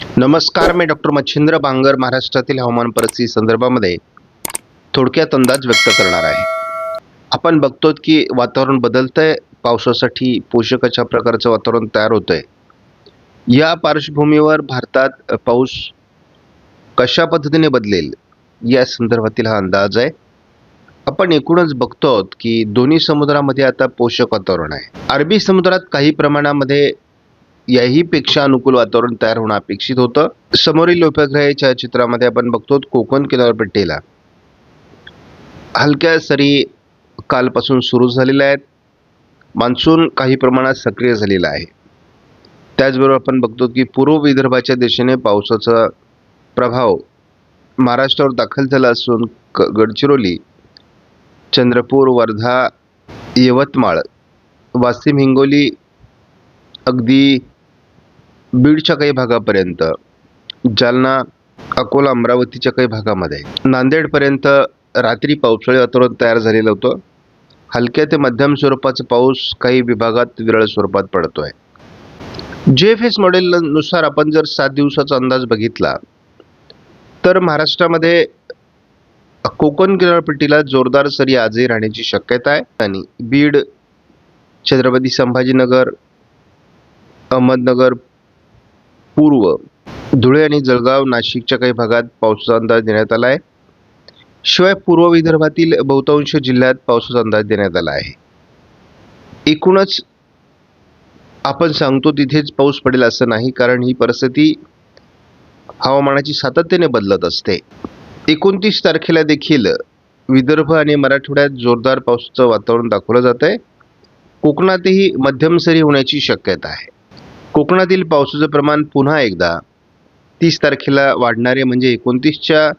नमस्कार मी डॉक्टर मच्छिंद्र बांगर महाराष्ट्रातील हवामान परिस्थिती संदर्भामध्ये थोडक्यात अंदाज व्यक्त करणार आहे. आपण बघतो की वातावरण बदलतंय पावसासाठी पोषक अशा प्रकारचं वातावरण तयार होतंय. या पार्श्वभूमीवर भारतात पाऊस कशा पद्धतीने बदलेल या संदर्भातील हा अंदाज आहे. आपण एकूणच बघतो आहोत की दोन्ही समुद्रामध्ये आता पोषक वातावरण आहे. अरबी समुद्रात काही प्रमाणामध्ये याही पेक्षा अनुकूल वातावरण तयार होणं अपेक्षित होतं. समोरील उपग्रह छायाचित्रामध्ये आपण बघतो कोकण किनारपट्टीला. हलक्या सरी कालपासून सुरू झालेल्या आहेत. मान्सून काही प्रमाणात सक्रिय झालेला आहे. त्याचबरोबर आपण बघतो की पूर्व विदर्भाच्या दिशेने पावसाचा प्रभाव महाराष्ट्रावर दाखल झाला असून क गडचिरोली चंद्रपूर वर्धा यवतमाळ वाशिम हिंगोली अगदी बीडच्या काही भागापर्यंत जालना अकोला अमरावतीच्या काही भागामध्ये. नांदेडपर्यंत रात्री पावसाळी वातावरण तयार झालेलं होतं. हलक्या ते मध्यम स्वरूपाचा पाऊस काही विभागात विरळ स्वरूपात पडतो आहे जे एफ एस मॉडेलनुसार आपण जर सात दिवसाचा अंदाज बघितला तर महाराष्ट्रामध्ये कोकण किनारपट्टीला जोरदार सरी आजही राहण्याची शक्यता आहे. आणि बीड छत्रपती संभाजीनगर अहमदनगर पूर्व धुळे आणि जळगाव नाशिकच्या काही भागात पावसाचा अंदाज देण्यात आला आहे. शिवाय पूर्व विदर्भातील बहुतांश जिल्ह्यात पावसाचा अंदाज देण्यात आला आहे. एकूणच आपण सांगतो तिथेच पाऊस पडेल असं नाही कारण ही परिस्थिती हवामानाची सातत्याने बदलत असते. एकोणतीस तारखेला देखील विदर्भ आणि मराठवाड्यात जोरदार पावसाचं वातावरण दाखवलं जात आहे कोकणातही मध्यम सरी होण्याची शक्यता आहे. कोकणातील पावसाचं प्रमाण पुन्हा एकदा तीस तारखेला वाढणारे म्हणजे एकोणतीसच्या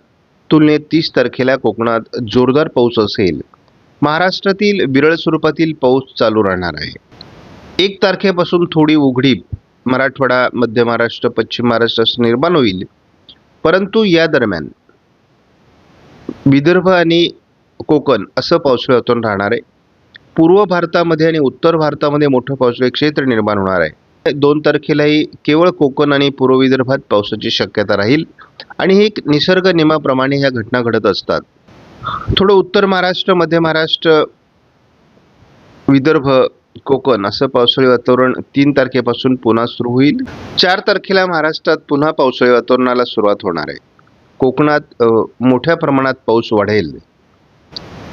तुलनेत तीस तारखेला कोकणात जोरदार पाऊस असेल. महाराष्ट्रातील विरळ स्वरूपातील पाऊस चालू राहणार आहे. एक तारखेपासून थोडी उघडीप मराठवाडा मध्य महाराष्ट्र पश्चिम महाराष्ट्रात निर्माण होईल. परंतु या दरम्यान विदर्भ आणि कोकण असं पावसाळ्यातून राहणार आहे. पूर्व भारतामध्ये आणि उत्तर भारतामध्ये मोठं पावसाळी क्षेत्र निर्माण होणार आहे. दोन तारखेलाही केवळ कोकण आणि पूर्व विदर्भात पावसाची शक्यता राहील. आणि हे एक निसर्ग नियमाप्रमाणे ह्या घटना घडत असतात. थोडं उत्तर महाराष्ट्र मध्य महाराष्ट्र विदर्भ कोकण असं पावसाळी वातावरण तीन तारखेपासून पुन्हा सुरू होईल. चार तारखेला महाराष्ट्रात पुन्हा पावसाळी वातावरणाला सुरुवात होणार आहे. कोकणात मोठ्या प्रमाणात पाऊस वाढेल.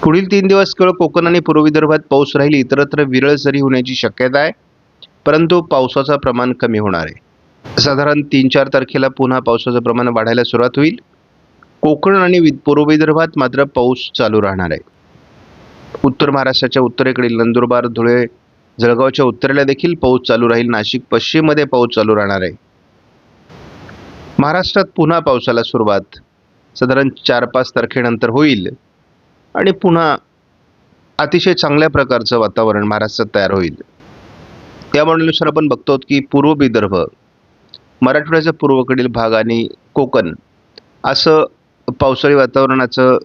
पुढील तीन दिवस केवळ कोकण आणि पूर्व विदर्भात पाऊस राहील इतरत्र विरळ सरी होण्याची शक्यता आहे. परंतु पावसाचं प्रमाण कमी होणार आहे. साधारण तीन चार तारखेला पुन्हा पावसाचं प्रमाण वाढायला सुरुवात होईल. कोकण आणि वि- पूर्व विदर्भात मात्र पाऊस चालू राहणार आहे. उत्तर महाराष्ट्राच्या उत्तरेकडील नंदुरबार धुळे जळगावच्या उत्तरेला देखील पाऊस चालू राहील. नाशिक पश्चिममध्ये पाऊस चालू राहणार आहे. महाराष्ट्रात पुन्हा पावसाला सुरुवात साधारण चार पाच तारखेनंतर होईल. आणि पुन्हा अतिशय चांगल्या प्रकारचं वातावरण महाराष्ट्रात तयार होईल. या मॉडेलनुसार आपण बघतो की पूर्व विदर्भ मराठवाड्याचा पूर्वेकडील भाग आणि कोकण असं पावसाळी वातावरणाचं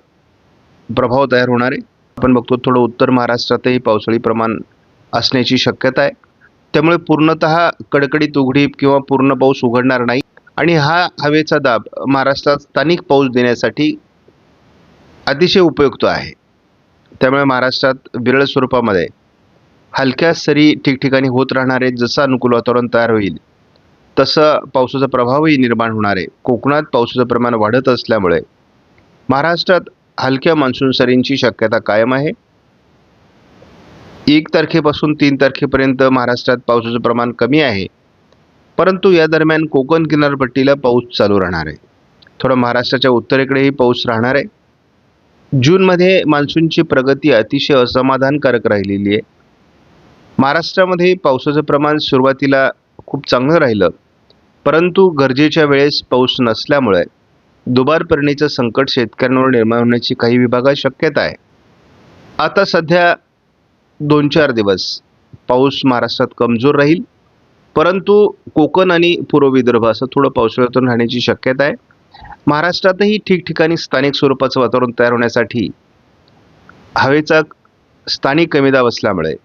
प्रभाव तयार होणार आहे. आपण बघतो थोडं उत्तर महाराष्ट्रातही पावसाळी प्रमाण असण्याची शक्यता आहे. त्यामुळे पूर्णतः कडकडीत उघडीप किंवा पूर्ण पाऊस उघडणार नाही. आणि हा हवेचा दाब महाराष्ट्रात स्थानिक पाऊस देण्यासाठी अतिशय उपयुक्त आहे. त्यामुळे महाराष्ट्रात विरळ स्वरूपामध्ये हलक्या सरी ठिकठिकाणी होत राहणार आहेत जसं अनुकूल वातावरण तयार होईल तसं पावसाचा प्रभावही निर्माण होणार आहे. कोकणात पावसाचं प्रमाण वाढत असल्यामुळे महाराष्ट्रात हलक्या मान्सून सरींची शक्यता कायम आहे. एक तारखेपासून तीन तारखेपर्यंत महाराष्ट्रात पावसाचं प्रमाण कमी आहे. परंतु या दरम्यान कोकण किनारपट्टीला पाऊस चालू राहणार आहे. थोडं महाराष्ट्राच्या उत्तरेकडेही पाऊस राहणार आहे. जूनमध्ये मान्सूनची प्रगती अतिशय असमाधानकारक राहिलेली आहे. महाराष्ट्रामध्ये पावसाचं प्रमाण सुरुवातीला खूप चांगलं राहिलं. परंतु गरजेच्या वेळेस पाऊस नसल्यामुळे दुबार पेरणीचं संकट शेतकऱ्यांवर निर्माण होण्याची काही विभागात शक्यता आहे. आता सध्या दोन चार दिवस पाऊस महाराष्ट्रात कमजोर राहील. परंतु कोकण आणि पूर्व विदर्भ असं थोडं पावसाळ्यातून राहण्याची शक्यता आहे. महाराष्ट्रातही ठिकठिकाणी स्थानिक स्वरूपाचं वातावरण तयार होण्यासाठी हवेचा स्थानिक कमी दाब असल्यामुळे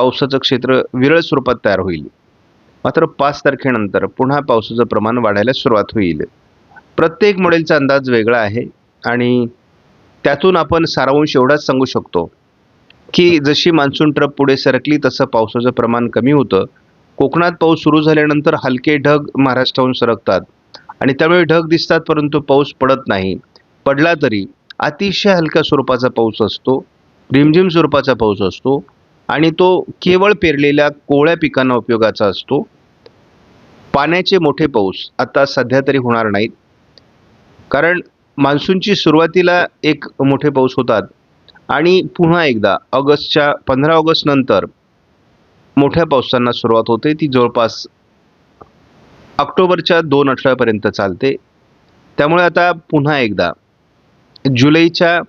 पावसाचं क्षेत्र विरळ स्वरूपात तयार होईल. मात्र पाच तारखेनंतर पुन्हा पावसाचं प्रमाण वाढायला सुरुवात होईल. प्रत्येक मॉडेलचा अंदाज वेगळा आहे आणि त्यातून आपण सारांश एवढाच सांगू शकतो की जशी मान्सून ट्रप पुढे सरकली तसं पावसाचं प्रमाण कमी होतं. कोकणात पाऊस सुरू झाल्यानंतर हलके ढग महाराष्ट्राहून सरकतात आणि त्यामुळे ढग दिसतात परंतु पाऊस पडत नाही. पडला तरी अतिशय हलक्या स्वरूपाचा पाऊस असतो रिमझिम स्वरूपाचा पाऊस असतो. आणि तो केवळ पेरलेल्या कोवळ्या पिकांना उपयोगाचा असतो. पाण्याचे मोठे पाऊस आता सध्या तरी होणार नाहीत. कारण मान्सूनची सुरुवातीला एक मोठे पाऊस होतात आणि पुन्हा एकदा ऑगस्टच्या पंधरा ऑगस्ट नंतर मोठ्या पावसांना सुरुवात होते. ती जवळपास ऑक्टोबरच्या दोन आठवड्यापर्यंत चालते. त्यामुळे आता पुन्हा एकदा जुलैच्या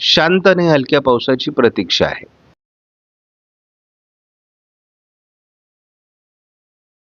शांत आणि हलक्या पावसाची प्रतीक्षा आहे.